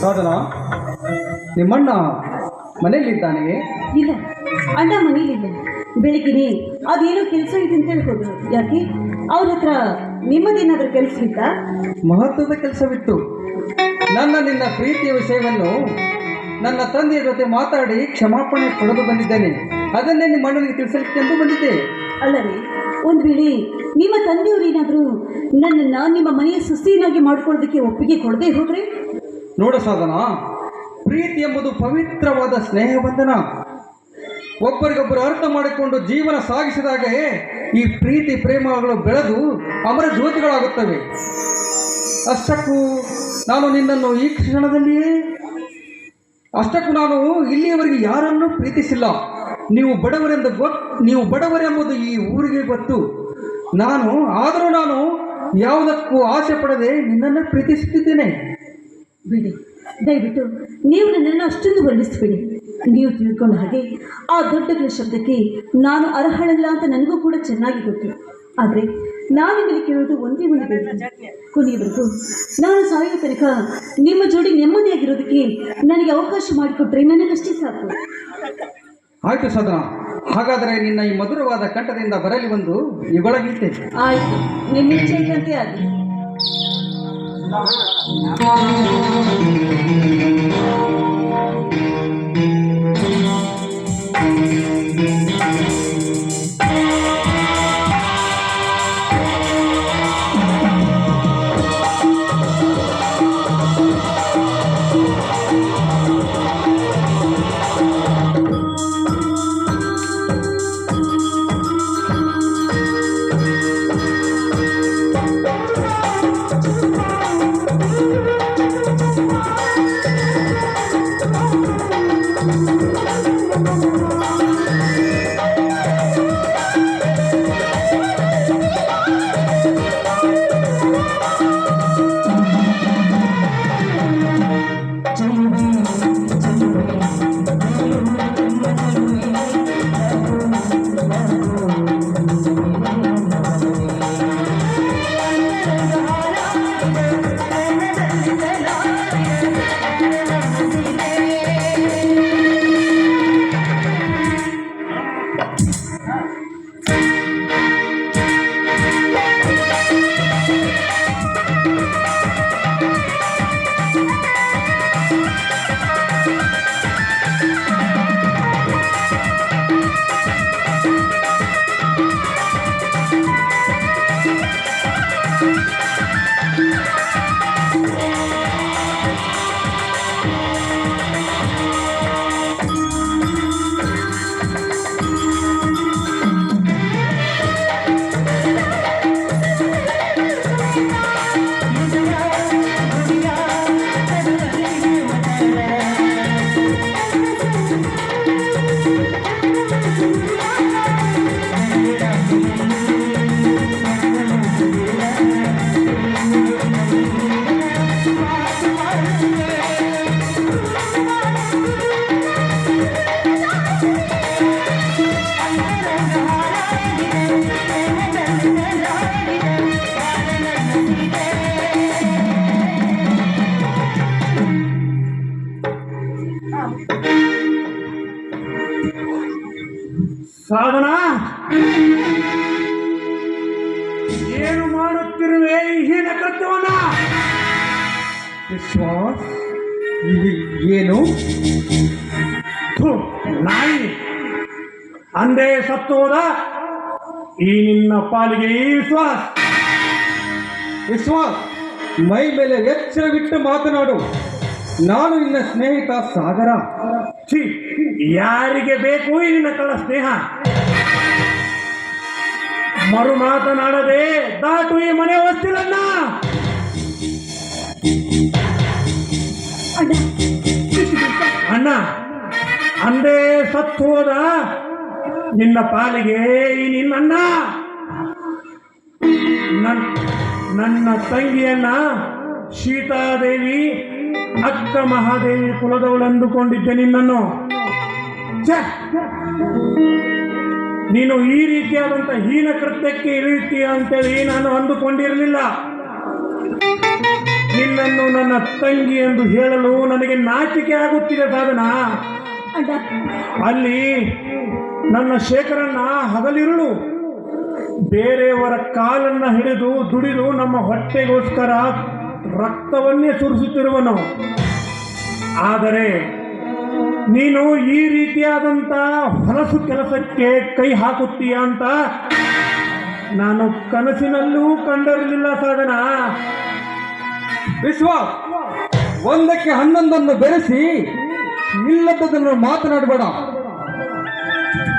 ಸಾಧನ ನಿಮ್ಮಣ್ಣ ಮನೆಯಲ್ಲಿದ್ದಾನೆ? ಇಲ್ಲ ಅಣ್ಣ ಮನೇಲಿಲ್ಲ ಬೆಳಗ್ಗೆನೆ ಅದೇನೋ ಕೆಲಸ ಇದೆ ಅಂತ ಹೇಳ್ಕೊಂಡ್ರು ಯಾಕೆ? ಅವ್ರ ಹತ್ರ ನಿಮ್ಮದೇನಾದ್ರೂ ಕೆಲಸ ಇತ್ತ? ಮಹತ್ವದ ಕೆಲಸವಿತ್ತು. ನನ್ನ ನಿನ್ನ ಪ್ರೀತಿಯ ವಿಷಯವನ್ನು ನನ್ನ ತಂದೆಯ ಜೊತೆ ಮಾತಾಡಿ ಕ್ಷಮಾಪಣೆ ಪಡೆದು ಬಂದಿದ್ದೇನೆ. ಅದನ್ನೇ ನಿಮ್ಮ ಅಣ್ಣನಿಗೆ ತಿಳಿಸಲಿಕ್ಕೆಂದು ಬಂದಿದ್ದೆ. ಅಲ್ಲವೇ? ಒಂದು ವೇಳೆ ನಿಮ್ಮ ತಂದೆಯವರೇನಾದರೂ ನನ್ನನ್ನು ನಿಮ್ಮ ಮನೆಯ ಸುಸ್ತಿಯನ್ನಾಗಿ ಮಾಡ್ಕೊಳ್ಳೋದಕ್ಕೆ ಒಪ್ಪಿಗೆ ಕೊಡದೆ ಹೋದ್ರೆ? ನೋಡ ಸಾಧನ, ಪ್ರೀತಿ ಎಂಬುದು ಪವಿತ್ರವಾದ ಸ್ನೇಹ ಬಂಧನ ಒಬ್ಬರಿಗೊಬ್ಬರು ಅರ್ಥ ಮಾಡಿಕೊಂಡು ಜೀವನ ಸಾಗಿಸಿದಾಗೆ ಈ ಪ್ರೀತಿ ಪ್ರೇಮಗಳು ಬೆಳೆದು ಅಮರ ಜ್ಯೋತಿಗಳಾಗುತ್ತವೆ. ಅಷ್ಟಕ್ಕೂ ನಾನು ನಿನ್ನನ್ನು ಈ ಕ್ಷಣದಲ್ಲಿಯೇ, ಅಷ್ಟಕ್ಕೂ ನಾನು ಇಲ್ಲಿಯವರೆಗೆ ಯಾರನ್ನೂ ಪ್ರೀತಿಸಿಲ್ಲ. ನೀವು ಬಡವರೆಂದು ಗೊತ್ತು ನೀವು ಬಡವರೆಂಬುದು ಈ ಊರಿಗೆ ಗೊತ್ತು. ನಾನು, ಆದರೂ ನಾನು ಯಾವುದಕ್ಕೂ ಆಸೆ ಪಡದೆ ನಿನ್ನನ್ನು ಪ್ರೀತಿಸುತ್ತಿದ್ದೇನೆ. ಬಿಡಿ, ದಯವಿಟ್ಟು ನೀವು ನನ್ನನ್ನು ಅಷ್ಟೊಂದು ವರ್ಣಿಸ್ಬಿಡಿ ನೀವು ತಿಳ್ಕೊಂಡ ಹಾಗೆ ಆ ದೊಡ್ಡ ಶಬ್ದಕ್ಕೆ ನಾನು ಅರ್ಹಳಲ್ಲ ಅಂತ ನನಗೂ ಕೂಡ ಚೆನ್ನಾಗಿ ಗೊತ್ತು. ಆದರೆ ನಾನು ನಿಮಗೆ ಕೇಳೋದು ಒಂದೇ ಒಂದು ಕೊನೆಯವರೆಗೂ ನಾನು ಸಾಯುವ ತನಕ ನಿಮ್ಮ ಜೋಡಿ ನೆಮ್ಮದಿಯಾಗಿರೋದಕ್ಕೆ ನನಗೆ ಅವಕಾಶ ಮಾಡಿಕೊಟ್ರೆ ನನಗಷ್ಟೇ ಸಾಕು. ಆಯ್ತು ಸದನ ಹಾಗಾದರೆ ನಿನ್ನ ಈ ಮಧುರವಾದ ಕಂಠದಿಂದ ಬರಲಿ ಒಂದು ಇಗೊಳಗೀತೆ ಆಯ್ತು. ನಿಮ್ಮ ಇಚ್ಛೆಯಂತೆ ಆಗಲಿ. ಸಾಧನ ವಿಶ್ವಾಸ್? ಇದು ಏನು? ನಾಯಿ. ಅಂದೇ ಸತ್ತೋದ? ಈ ನಿನ್ನ ಪಾಲಿಗೆ ಈ ವಿಶ್ವಾಸ. ವಿಶ್ವಾಸ್, ಮೈ ಮೇಲೆ ಎಚ್ಚರವಿಟ್ಟು ಮಾತನಾಡು. ನಾನು ನಿನ್ನ ಸ್ನೇಹಿತ ಸಾಗರ. ಛೀ, ಯಾರಿಗೆ ಬೇಕು ಈ ನಿನ್ನ ಕಳ ಸ್ನೇಹ? ಮರು ಮಾತನಾಡದೆ ದಾಟು ಈ ಮನೆ ಹೊಸ್ತಿಲನ್ನ. ಅಣ್ಣ, ಅಂದೇ ಸತ್ತು ಹೋದ ನಿನ್ನ ಪಾಲಿಗೆ ಈ ನಿನ್ನಣ್ಣ ನನ್, ನನ್ನ ತಂಗಿಯನ್ನ ಸೀತಾದೇವಿ, ಅಕ್ಕ ಮಹಾದೇವಿ ಕುಲದವಳಂದುಕೊಂಡಿದ್ದೆ ನಿನ್ನನ್ನು. ಛೆ! ನೀನು ಈ ರೀತಿಯಾದಂಥ ಹೀನ ಕೃತ್ಯಕ್ಕೆ ಇಳಿಯುತ್ತೀಯ ಅಂತೇಳಿ ನಾನು ಅಂದುಕೊಂಡಿರಲಿಲ್ಲ. ನಿನ್ನನ್ನು ನನ್ನ ತಂಗಿ ಎಂದು ಹೇಳಲು ನನಗೆ ನಾಚಿಕೆ ಆಗುತ್ತಿದೆ ಸಾಧನ. ಅಲ್ಲಿ ನನ್ನ ಶೇಖರನ್ನ ಹಗಲಿರುಳು. ಬೇರೆಯವರ ಕಾಲನ್ನ ಹಿಡಿದು ದುಡಿದು ನಮ್ಮ ಹೊಟ್ಟೆಗೋಸ್ಕರ ರಕ್ತವನ್ನೇ ಸುರಿಸುತ್ತಿರುವನು. ಆದರೆ ನೀನು ಈ ರೀತಿಯಾದಂಥ ಹೊಲಸು ಕೆಲಸಕ್ಕೆ ಕೈ ಹಾಕುತ್ತೀಯ ಅಂತ ನಾನು ಕನಸಿನಲ್ಲೂ ಕಂಡಿರಲಿಲ್ಲ ಸಾಧನ. ವಿಶ್ವಾಸ್ ಒಂದಕ್ಕೆ ಹನ್ನೊಂದನ್ನು ಬೆರೆಸಿ ಇಲ್ಲದನ್ನು ಮಾತನಾಡಬೇಡ.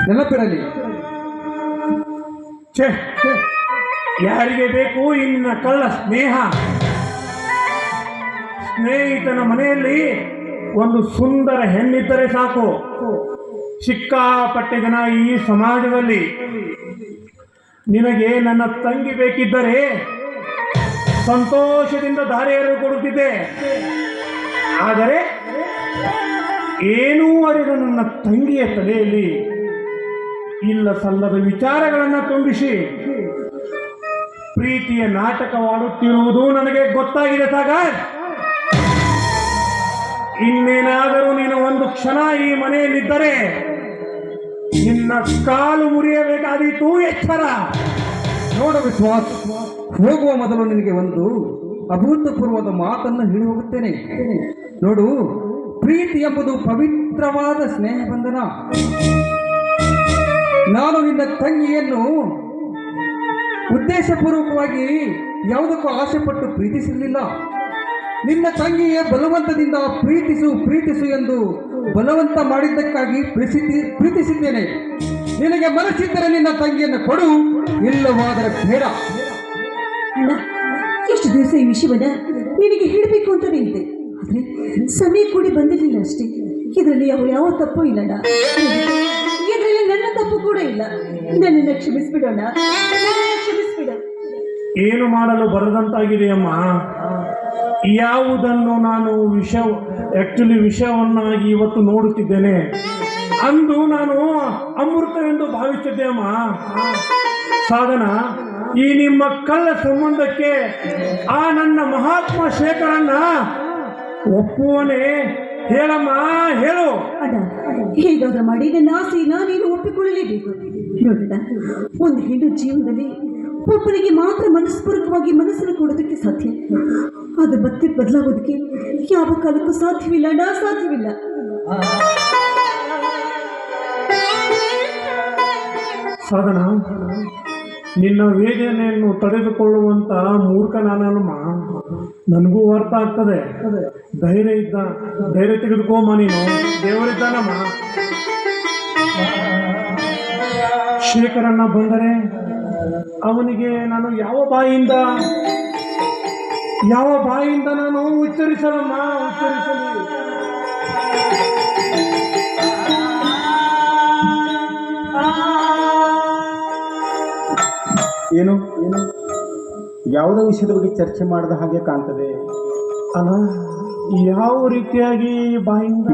ನೆನಪಿರಲಿ. ಛೇ, ಯಾರಿಗೆ ಬೇಕು ಇನ್ನ ಕಳ್ಳ ಸ್ನೇಹ? ಸ್ನೇಹಿತನ ಮನೆಯಲ್ಲಿ ಒಂದು ಸುಂದರ ಹೆಣ್ಣಿದ್ದರೆ ಸಾಕು. ಸಿಕ್ಕಾಪಟ್ಟೆ ಜನ ಈ ಸಮಾಜದಲ್ಲಿ. ನಿನಗೆ ನನ್ನ ತಂಗಿ ಬೇಕಿದ್ದರೆ ಸಂತೋಷದಿಂದ ದಾರಿಯನ್ನು ಕೊಡುತ್ತಿದ್ದೆ ಆದರೆ ಏನೂ ಅರಿದ ನನ್ನ ತಂಗಿಯ ತಲೆಯಲ್ಲಿ ಇಲ್ಲ ಸಲ್ಲದ ವಿಚಾರಗಳನ್ನು ತುಂಬಿಸಿ ಪ್ರೀತಿಯ ನಾಟಕವಾಡುತ್ತಿರುವುದು ನನಗೆ ಗೊತ್ತಾಗಿದೆ ಸಾಗ ಇನ್ನೇನಾದರೂ ನೀನು ಒಂದು ಕ್ಷಣ ಈ ಮನೆಯಲ್ಲಿದ್ದರೆ ನಿನ್ನ ಕಾಲು ಮುರಿಯಬೇಕಾದೀತು ಎಚ್ಚರ. ನೋಡು ವಿಶ್ವಾಸ, ಹೋಗುವ ಮೊದಲು ನಿನಗೆ ಒಂದು ಅಭೂತಪೂರ್ವದ ಮಾತನ್ನು ಹೇಳಿ ಹೋಗುತ್ತೇನೆ. ನೋಡು, ಪ್ರೀತಿ ಎಂಬುದು ಪವಿತ್ರವಾದ ಸ್ನೇಹ ಬಂಧನ ನಾನು ನಿನ್ನ ತಂಗಿಯನ್ನು ಉದ್ದೇಶಪೂರ್ವಕವಾಗಿ ಯಾವುದಕ್ಕೂ ಆಸೆಪಟ್ಟು ಪ್ರೀತಿಸಿರಲಿಲ್ಲ. ನಿನ್ನ ತಂಗಿಯ ಬಲವಂತದಿಂದ ಪ್ರೀತಿಸು ಪ್ರೀತಿಸು ಎಂದು ಬಲವಂತ ಮಾಡಿದ್ದಕ್ಕಾಗಿ ಪ್ರೀತಿಸಿ ಪ್ರೀತಿಸಿದ್ದೇನೆ. ನಿನಗೆ ಮನಸ್ಸಿದ್ದರೆ ನಿನ್ನ ತಂಗಿಯನ್ನು ಕೊಡು ಇಲ್ಲವಾದರೆ ಬೇಡ. ಅಣ್ಣ ಎಷ್ಟು ದಿವಸ ಈ ವಿಷಯವನ್ನ ನಿನಗೆ ಹೇಳಬೇಕು ಅಂತ ನಿಂತೆ ಆದರೆ ಸಮಯ ಕೂಡಿ ಬಂದಿರಲಿಲ್ಲ ಅಷ್ಟೇ. ಇದರಲ್ಲಿ ಯಾವ ಯಾವ ತಪ್ಪು ಇಲ್ಲಣ್ಣ. ಇದರಲ್ಲಿ ನನ್ನ ತಪ್ಪು ಕೂಡ ಇಲ್ಲ. ನನ್ನನ್ನು ಕ್ಷಮಿಸ್ಬಿಡೋಣ. ಕ್ಷಮಿಸ್ಬಿಡ. ಏನು ಮಾಡಲು ಬರದಂತಾಗಿದೆಯಮ್ಮ ಯಾವುದನ್ನು ನಾನು ವಿಷ ಆಕ್ಚುಲಿ ವಿಷವನ್ನಾಗಿ ಇವತ್ತು ನೋಡುತ್ತಿದ್ದೇನೆ. ಅಂದು ನಾನು ಅಮೃತವೆಂದು ಭಾವಿಸಿದ್ದೆ ಅಮ್ಮ. ಸಾಧನ, ಈ ನಿಮ್ಮ ಕಳ್ಳ ಸಂಬಂಧಕ್ಕೆ ಆ ನನ್ನ ಮಹಾತ್ಮ ಶೇಖರನ್ನ ಒಪ್ಪುವನೆ. ಹೇಳಮ್ಮ, ಹೇಳು. ಹೇಗಾದ್ರೂ ಮಾಡಿ ನನ್ನ ನೀನು ಒಪ್ಪಿಕೊಳ್ಳಲೇಬೇಕು. ನೋಡೋಣ, ಒಂದು ಹೆಣ್ಣು ಜೀವನದಲ್ಲಿ ಒಬ್ಬನಿಗೆ ಮಾತ್ರ ಮನಸ್ಪೂರ್ವಕವಾಗಿ ಮನಸ್ಸನ್ನು ಕೊಡೋದಕ್ಕೆ ಸಾಧ್ಯ? ಅದು ಮತ್ತೆ ಬದಲಾಗೋದಕ್ಕೆ ಯಾವ ಕಾಲಕ್ಕೂ ಸಾಧ್ಯವಿಲ್ಲ, ನಾ ಸಾಧ್ಯವಿಲ್ಲ. ಸಾಧನ, ನಿನ್ನ ವೇದನೆಯನ್ನು ತಡೆದುಕೊಳ್ಳುವಂತ ಮೂರ್ಖ ನಾನಮ್ಮ ನನಗೂ ಅರ್ಥ ಆಗ್ತದೆ. ಧೈರ್ಯ ಇದ್ದ, ಧೈರ್ಯ ತೆಗೆದುಕೋಮ್ಮ ನೀನು. ದೇವರಿದ್ದಾನಮ್ಮ. ಶೇಖರನ್ನ ಬಂದರೆ ಅವನಿಗೆ ನಾನು ಯಾವ ಬಾಯಿಯಿಂದ ಯಾವ ಬಾಯಿಯಿಂದ ನಾನು ಉಚ್ಚರಿಸಲಮ್ಮ ಉಚ್ಚರಿಸಲಿ? ಏನು? ಏನು? ಯಾವುದೋ ವಿಷಯದ ಬಗ್ಗೆ ಚರ್ಚೆ ಮಾಡಿದ ಹಾಗೆ ಕಾಣ್ತದೆ? ಅಲ್ಲ ಯಾವ ರೀತಿಯಾಗಿ ಬಾಯಿಂದ?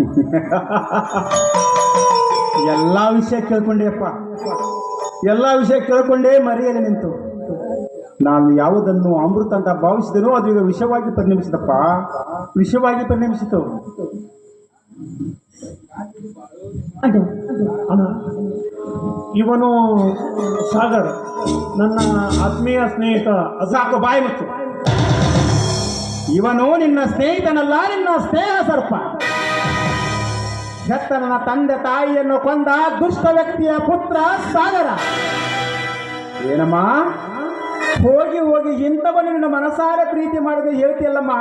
ಎಲ್ಲ ವಿಷಯ ಕೇಳ್ಕೊಂಡೆಯಪ್ಪ ಎಲ್ಲ ವಿಷಯ ಕೇಳ್ಕೊಂಡೇ ಮರೆಯಲಿ ನಿಂತು. ನಾನು ಯಾವುದನ್ನು ಅಮೃತ ಅಂತ ಭಾವಿಸಿದನೋ ಅದು ಈಗ ವಿಷವಾಗಿ ಪರಿಣಮಿಸಿದಪ್ಪ. ವಿಷವಾಗಿ ಪರಿಣಮಿಸಿತು. ಇವನು ಸಾಗರ್ ನನ್ನ ಆತ್ಮೀಯ ಸ್ನೇಹಿತ ಸಾಕು ಬಾಯಿ ಮತ್ತು ಇವನು ನಿನ್ನ ಸ್ನೇಹಿತನಲ್ಲ ನಿನ್ನ ಸ್ನೇಹ ಸರ್ಪ. ಹೆತ್ತ ನನ್ನ ತಂದೆ ತಾಯಿಯನ್ನು ಕೊಂದ ದುಷ್ಟ ವ್ಯಕ್ತಿಯ ಪುತ್ರ ಸಾಗರ. ಏನಮ್ಮ? ಹೋಗಿ ಹೋಗಿ ಇಂಥವನು ನಿನ್ನ ಮನಸಾರೆ ಪ್ರೀತಿ ಮಾಡದೆ ಹೇಳ್ತಿಯಲ್ಲಮ್ಮ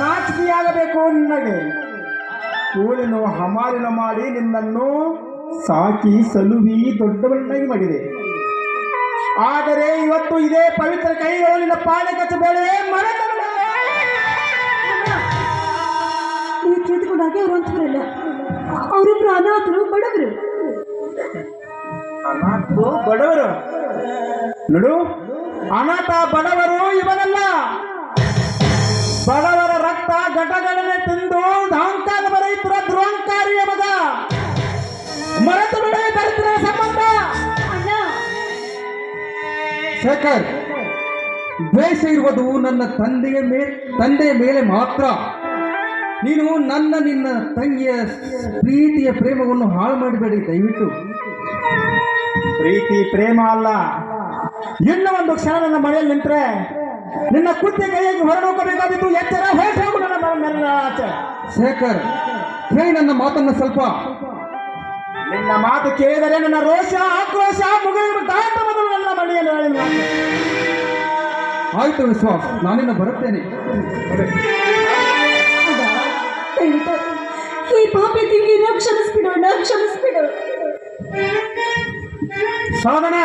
ನಾಚಿಕೆಯಾಗಬೇಕು ನಿನಗೆ ಕೂಳಿನೋ ಹಮಾಲಿನ ಮಾಡಿ ನಿನ್ನನ್ನು ಸಾಕಿ ಸಲುವಿ ದೊಡ್ಡವನ್ನಾಗಿ ಮಾಡಿದೆ. ಆದರೆ ಇವತ್ತು ಇದೇ ಪವಿತ್ರ ಕೈಗಳು ನಿನ್ನ ಪಾಳೆ ಕಚ್ಚಬೇಳೆ ಮರದ ನೀವು ತಿಳಿದುಕೊಂಡು ಹಾಗೆ ಅವರು ಅವರಿಬ್ರು ಅನಾಥರು, ಬಡವರು. ಬಡವರು. ನೋಡು, ಅನಾಥ ಬಡವರು ಇವನಲ್ಲ ಬಡವರ ರಕ್ತ ಘಟಗಣನೆ ತಿಂದು ಅಹಂಕಾರ ಬರೆಯುತ್ತಿರ ಧ್ರುವಂಕಾರಿ ಮಗ. ಮರೆತು ಬಿಡ ದರಿದ್ರ ಸಂಬಂಧ. ಶೇಖರ್, ದ್ವೇಷ ಇರುವುದು ನನ್ನ ತಂದೆಯ ಮೇಲೆ ತಂದೆಯ ಮೇಲೆ ಮಾತ್ರ. ನೀನು ನನ್ನ ನಿನ್ನ ತಂಗಿಯ ಪ್ರೀತಿಯ ಪ್ರೇಮವನ್ನು ಹಾಳು ಮಾಡಬೇಡಿ ದಯವಿಟ್ಟು. ಪ್ರೀತಿ ಪ್ರೇಮ ಅಲ್ಲ. ಇನ್ನು ಒಂದು ಕ್ಷಣ ನನ್ನ ಮನೆಯಲ್ಲಿ ನಿಂತ್ರೆ ನಿನ್ನ ಕುತ್ತೆ ಕೈಯಾಗಿ ಹೊರಡೋಕಬೇಕಾದಿತ್ತು ಎಚ್ಚರ ಹೋಗು ನನ್ನ ಆಚೆ. ಶೇಖರ್ ಕೇಳಿ ನನ್ನ ಮಾತನ್ನ ಸ್ವಲ್ಪ. ನಿನ್ನ ಮಾತು ಕೇಳಿದರೆ ನನ್ನ ರೋಷ ಆಕ್ರೋಶ ಮುಗಿದು ದಾಟ ಮೊದಲು ನನ್ನ ಮನೆಯಲ್ಲಿ ಹೇಳಿಲ್ಲ ಆಯ್ತು ವಿಶ್ವಾಸ್ ನಾನಿನ್ನ ಬರುತ್ತೇನೆ. ಈ ಪಾಪಿ ತಿಂಗಿನ ಕ್ಷಮಿಸ್ಬಿಡು ಕ್ಷಮಿಸ್ಬಿಡು. ಸಾಧನ